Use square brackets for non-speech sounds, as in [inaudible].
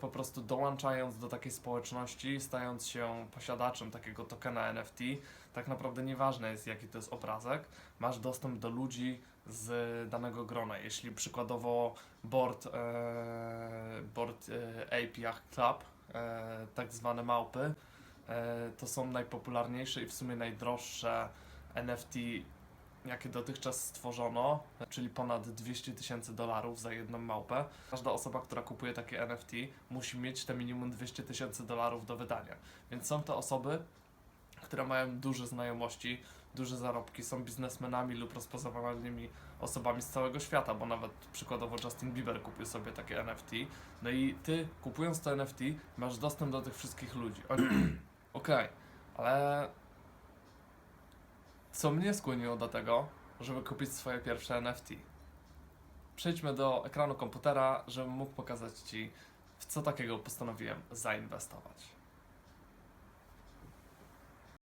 Po prostu dołączając do takiej społeczności, stając się posiadaczem takiego tokena NFT, tak naprawdę nieważne jest jaki to jest obrazek, masz dostęp do ludzi z danego grona. Jeśli przykładowo board, e, board e, Club, e, tak zwane małpy, e, to są najpopularniejsze i w sumie najdroższe NFT, jakie dotychczas stworzono, czyli ponad 200 tysięcy dolarów za jedną małpę. Każda osoba, która kupuje takie NFT, musi mieć te minimum 200 tysięcy dolarów do wydania. Więc są to osoby, które mają duże znajomości, duże zarobki, są biznesmenami lub rozpoznawalnymi osobami z całego świata, bo nawet przykładowo Justin Bieber kupił sobie takie NFT. No i ty, kupując to NFT, masz dostęp do tych wszystkich ludzi. [clears throat] Okej, ale co mnie skłoniło do tego, żeby kupić swoje pierwsze NFT? Przejdźmy do ekranu komputera, żebym mógł pokazać Ci, w co takiego postanowiłem zainwestować.